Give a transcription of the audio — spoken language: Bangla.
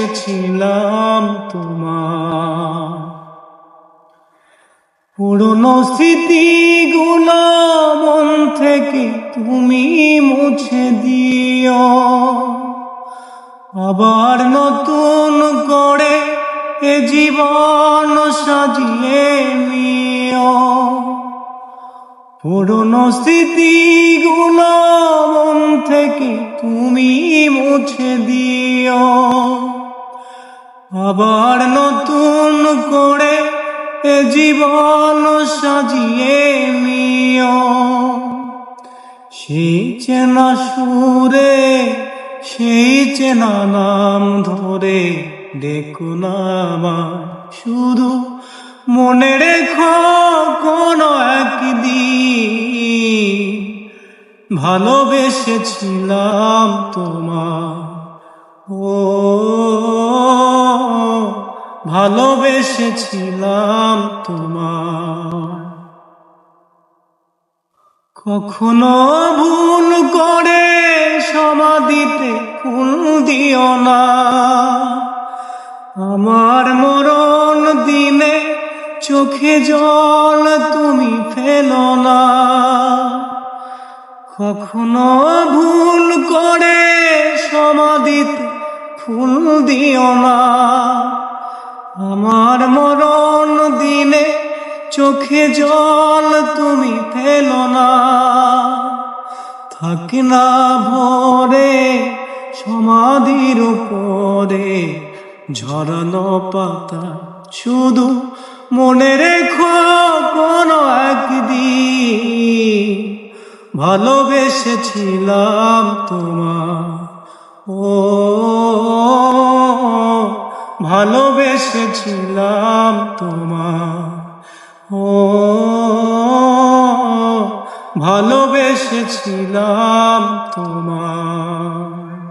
ভালোবেসেছিলাম তোমার পুরনো স্মৃতিগুলো মন থেকে তুমি মুছে দিও। আবার নতুন করে এ জীবন সাজিয়ে নিও। পুরনো স্মৃতিগুলো থেকে তুমি মুছে দিও। আবার নতুন করে এ জীবন সাজিয়ে নিও। সেই চেনা সুরে, সেই চেনা নাম ধরে দেখুন আমার শুধু মনে রেখো কোনো একদিন। ভালোবেসেছিলাম তোমার ও, ভালোবেসেছিলাম তোমার কখনো ভুল করে সমাধিতে ফুল দিও না। আমার মরণ দিনে চোখে জল তুমি ফেলো না। কখনো ভুল করে সমাধিতে ফুল দিও না। আমার মরণ দিনে চোখে জল তুমি ফেলো না। থাক না ভরে সমাধির উপরে ঝরানো পাতা শুধু মনে রেখো কোনো একদিন। ভালোবেসেছিলাম তোমার ও ভালোবেসেছিলাম তোমার ও ভালোবেসেছিলাম তোমার